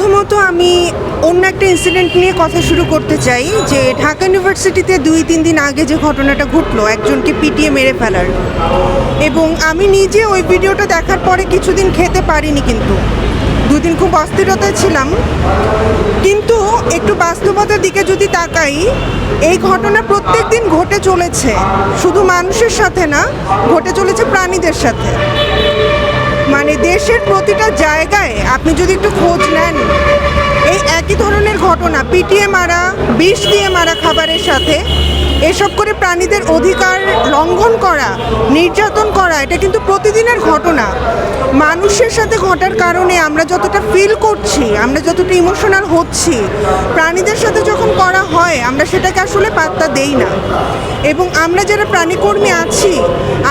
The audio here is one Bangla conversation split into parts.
প্রথমত আমি অন্য একটা ইনসিডেন্ট নিয়ে কথা শুরু করতে চাই, যে ঢাকা ইউনিভার্সিটিতে দুই, তিন দিন আগে যে ঘটনাটা ঘটলো, একজনকে পিটিয়ে মেরে ফেলার। এবং আমি নিজে ওই ভিডিওটা দেখার পরে কিছুদিন খেতে পারিনি কিন্তু। দুদিন খুব অস্থিরতায় ছিলাম। কিন্তু একটু বাস্তবতার দিকে যদি তাকাই, এই ঘটনা প্রত্যেক দিন ঘটে চলেছে। শুধু মানুষের সাথে না, ঘটে চলেছে প্রাণীদের সাথে। মানে দেশের প্রতিটা জায়গায় আপনি যদি একটু খোঁজ নেন, এই একই ধরনের ঘটনা, পিটিয়ে মারা, বিষ দিয়ে মারা খাবারের সাথে এসব করে প্রাণীদের অধিকার লঙ্ঘন করা, নির্যাতন করা, এটা কিন্তু প্রতিদিনের ঘটনা। মানুষের সাথে ঘটার কারণে আমরা যতটা ফিল করছি, আমরা যতটা ইমোশনাল হচ্ছি, প্রাণীদের সাথে যখন করা হয়, আমরা সেটাকে আসলে পাত্তা দেই না। এবং আমরা যারা প্রাণীকর্মী আছি,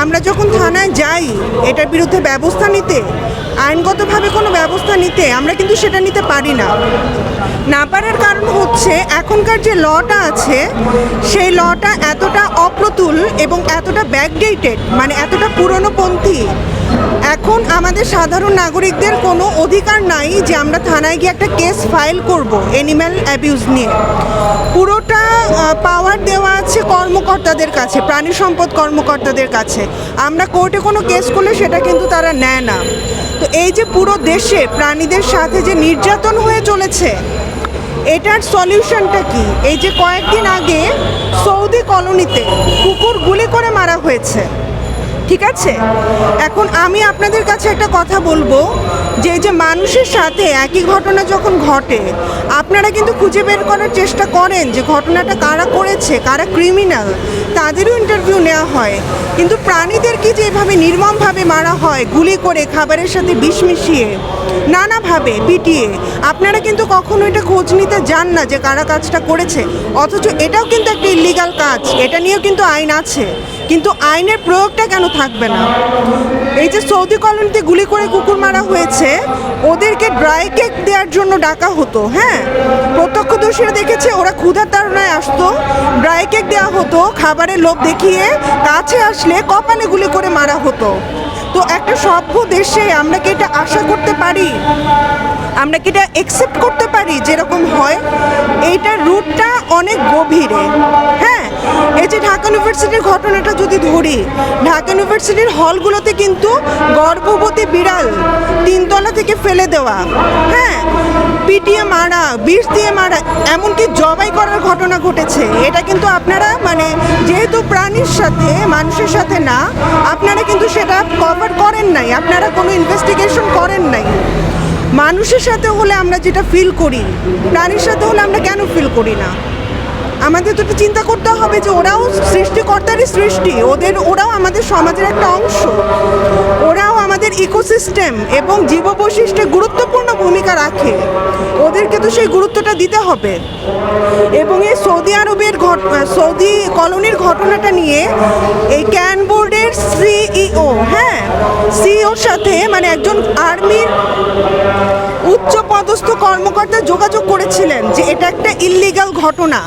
আমরা যখন থানায় যাই, এটার বিরুদ্ধে ব্যবস্থা নিতে, আইনগতভাবে কোনো ব্যবস্থা নিতে, আমরা কিন্তু সেটা নিতে পারি না। না পারার কারণ হচ্ছে, এখনকার যে লটা আছে, সেই লটা এতটা অপ্রতুল এবং এতটা ব্যাকডেটেড মানে এতটা পুরনোপন্থী এখন আমাদের সাধারণ নাগরিকদের কোনো অধিকার নাই যে আমরা থানায় গিয়ে একটা কেস ফাইল করব অ্যানিম্যাল অ্যাবিউজ নিয়ে। পুরোটা পাওয়ার দেওয়া আছে কর্মকর্তাদের কাছে, প্রাণী সম্পদ কর্মকর্তাদের কাছে। আমরা কোর্টে কোনো কেস করলে সেটা কিন্তু তারা নেয় না। তো এই যে পুরো দেশে প্রাণীদের সাথে যে নির্যাতন হয়ে চলেছে এটার সলিউশনটা কি? এই যে কয়েকদিন আগে সৌদি কলোনিতে কুকুর গুলি করে মারা হয়েছে। ঠিক আছে? এখন আমি আপনাদের কাছে একটা কথা বলব, যে যে মানুষের সাথে একই ঘটনা যখন ঘটে, আপনারা কিন্তু খুঁজে বের করার চেষ্টা করেন যে ঘটনাটা কারা করেছে, কারা ক্রিমিনাল তাদেরও ইন্টারভিউ নেওয়া হয়। কিন্তু প্রাণীদের কি যে এভাবে নির্মমভাবে মারা হয়, গুলি করে, খাবারের সাথে বিষ মিশিয়ে, নানাভাবে পিটিয়ে, আপনারা কিন্তু কখনো এটা খোঁজ নিতে যান না যে কারা কাজটা করেছে। অথচ এটাও কিন্তু একটা ইলিগাল কাজ, এটা নিয়েও কিন্তু আইন আছে। কিন্তু আইনের প্রয়োগটা কেন থাকবে না? এই যে সৌদি কলোনিতে গুলি করে কুকুর মারা হয়েছে, ওদেরকে ড্রাই কেক দেওয়ার জন্য ডাকা হতো হ্যাঁ? প্রত্যক্ষদর্শীরা দেখেছে, ওরা ক্ষুধার তাড়নায় আসতো ড্রাই কেক দেওয়া হতো, খাবারের লোভ দেখিয়ে কাছে আসলে কপালে গুলি করে মারা হতো। তো একটা সভ্য দেশে আমরা কি এটা আশা করতে পারি? আমরা কি এটা অ্যাকসেপ্ট করতে পারি যেরকম হয়? এইটার রুটটা অনেক গভীরে হ্যাঁ? এই যে ঢাকা ইউনিভার্সিটির ঘটনাটা যদি ধরি, ঢাকা ইউনিভার্সিটির হলগুলোতে কিন্তু গর্ভবতী বিড়াল তিনতলা থেকে ফেলে দেওয়া। হ্যাঁ পিটিয়ে মারা, বিষ দিয়ে মারা, এমনকি জবাই করার ঘটনা ঘটেছে। এটা কিন্তু আপনারা মানে যেহেতু প্রাণীর সাথে, মানুষের সাথে না, আপনারা কিন্তু সেটা কভার করেন নাই। আপনারা কোনো ইনভেস্টিগেশন করেন নাই। মানুষের সাথে হলে আমরা যেটা ফিল করি, প্রাণীর সাথে হলে আমরা কেন ফিল করি না? আমাদের তো চিন্তা করতে হবে যে ওরাও সৃষ্টিকর্তারই সৃষ্টি। ওদের, ওরাও আমাদের সমাজের একটা অংশ। ওরাও আমাদের ইকোসিস্টেম এবং জীব বৈশিষ্ট্যে গুরুত্বপূর্ণ ভূমিকা রাখে। ওদেরকে তো সেই গুরুত্বটা দিতে হবে। এবং এই সৌদি আরবের সৌদি কলোনির ঘটনাটা নিয়ে এই ক্যান সিইওর সাথে মানে একজন আর্মির উচ্চ পদস্থ কর্মকর্তা যোগাযোগ করেছিলেন যে এটা একটা ইল্লিগাল ঘটনা।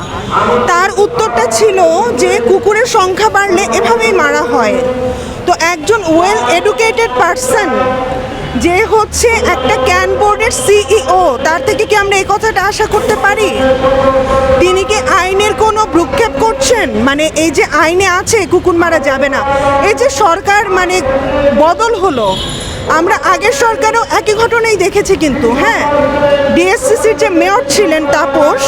তার উত্তরটা ছিল যে কুকুরের সংখ্যা বাড়লে এভাবেই মারা হয়। তো একজন ওয়েল এডুকেটেড পারসন যে হচ্ছে একটা ক্যান বোর্ডের সিইও, তার থেকে কি আমরা এই কথাটা আশা করতে পারি? তিনি কি আইনের কোনো ভ্রুক্ষেপ করছেন? মানে এই যে আইনে আছে, কুকুর মারা যাবে না। এই যে সরকার মানে বদল হলো। আমরা আগের সরকারও একই ঘটনাই দেখেছি কিন্তু হ্যাঁ? ডিএসসিসির যে মেয়র ছিলেন তাপস,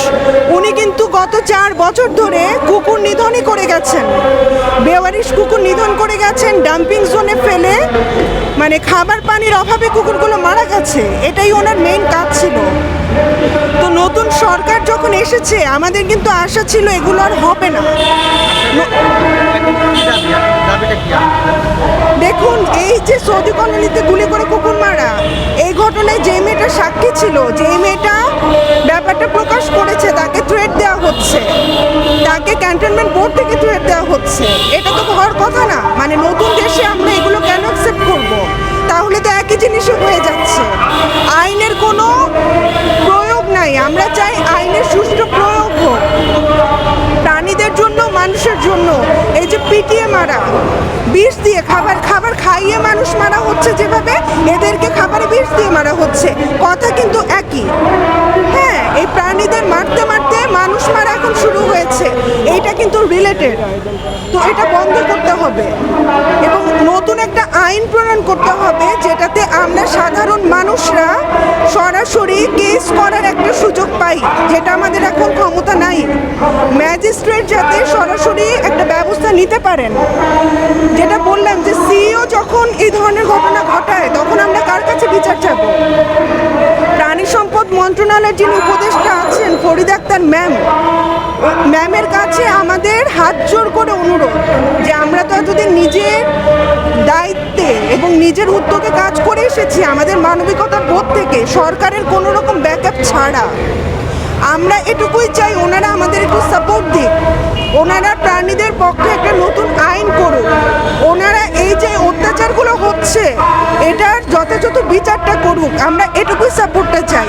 উনি কিন্তু গত চার বছর ধরে কুকুর নিধনই করে গেছেন। বেওয়ারিশ কুকুর নিধন করে গেছেন, ডাম্পিং জোনে ফেলে। মানে খাবার পানির অভাবে কুকুরগুলো মারা গেছে, এটাই ওনার মেইন কাজ ছিল। তো নতুন সরকার যখন এসেছে, আমাদের কিন্তু আশা ছিল এগুলো আর হবে না। দেখুন, এই যে সৌদি কলোনিতে গুলি করে কুকুর মারা, এই ঘটনায় যে মেয়েটা সাক্ষী ছিল, যে মেয়েটা ব্যাপারটা প্রকাশ করেছে, তাকে থ্রেট দেওয়া হচ্ছে। তাকে ক্যান্টনমেন্ট বোর্ড থেকে থ্রেট দেওয়া হচ্ছে। এটা তো হওয়ার কথা না। মানে নতুন দেশে আমরা এগুলো কেন অ্যাকসেপ্ট করব? তাহলে তো একই জিনিসই হয়ে যাচ্ছে। আইনের কোনো প্রয়োগ নাই। আমরা চাই আইনের সুষ্ঠু প্রয়োগ এই যে পিটিয়ে মারা, বিষ দিয়ে খাবার খাবার খাইয়ে মানুষ মারা হচ্ছে যেভাবে, এদেরকে খাবারে বিষ দিয়ে মারা হচ্ছে। কথা কিন্তু একই। হ্যাঁ এই প্রাণীদের মারতে মারতে মানুষ মারা এখন শুরু হয়েছে। এইটা কিন্তু রিলেটেড তো এটা বন্ধ করতে হবে। এবং নতুন একটা আইন প্রণয়ন করতে হবে, যেটাতে আমরা সাধারণ মানুষরা সরাসরি কেস করার একটা সুযোগ পাই, যেটা আমাদের এখন ক্ষমতা নাই। ম্যাজিস্ট্রেট যাতে সরাসরি একটা ব্যবস্থা নিতে পারেন। যেটা বললাম যে সিইও যখন এই ধরনের ঘটনা ঘটায়, তখন আমরা কার কাছে বিচার চাব? প্রাণী সম্পদ মন্ত্রণালয়ের যিনি উপদেষ্টা আছেন, ফরিদ আক্তার ম্যাম, ম্যামের কাছে আমাদের হাত জোর করে অনুরোধ যে আমরা তো এতদিন নিজের দায়িত্বে এবং নিজের উদ্যোগে কাজ করে এসেছি আমাদের মানবিকতার বোধ থেকে, সরকারের কোনো রকম ব্যাকআপ ছাড়া। আমরা এটুকুই চাই ওনারা আমাদের একটু সাপোর্ট দিক। ওনারা প্রাণীদের পক্ষে একটা নতুন আইন করুক। ওনারা এই যে অত্যাচারগুলো হচ্ছে, এটার যথাযথ বিচারটা করুক। আমরা এটুকুই সাপোর্টটা চাই।